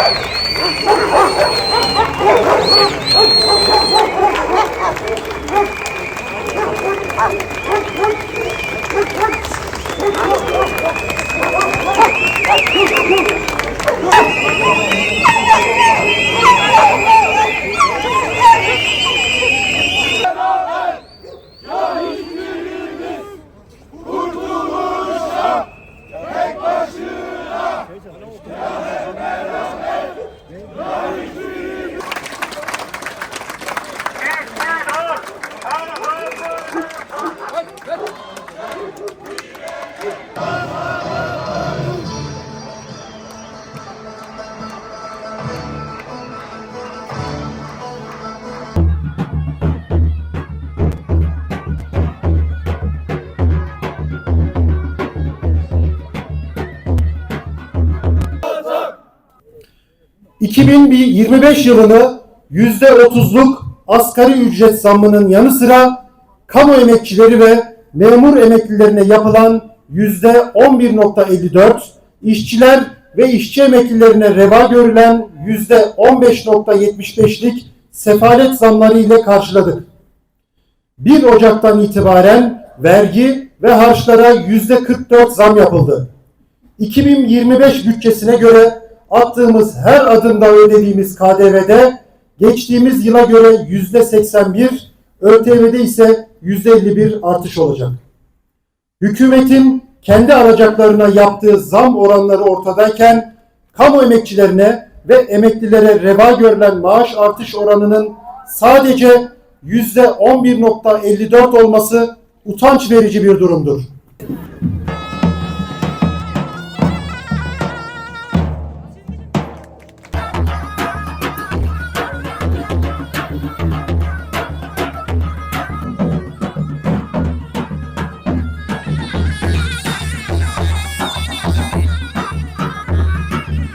Yeah. ...2025 yılını %30'luk asgari ücret zammının yanı sıra... ...kamu emekçileri ve memur emeklilerine yapılan %11.54... ...işçiler ve işçi emeklilerine reva görülen %15.75'lik sefalet zamları ile karşıladık. 1 Ocak'tan itibaren vergi ve harçlara %44 zam yapıldı. 2025 bütçesine göre attığımız her adımda ödediğimiz KDV'de geçtiğimiz yıla göre yüzde 81, ÖTV'de ise yüzde 51 artış olacak. Hükümetin kendi alacaklarına yaptığı zam oranları ortadayken kamu emekçilerine ve emeklilere reva görülen maaş artış oranının sadece yüzde 11.54 olması utanç verici bir durumdur. Mama.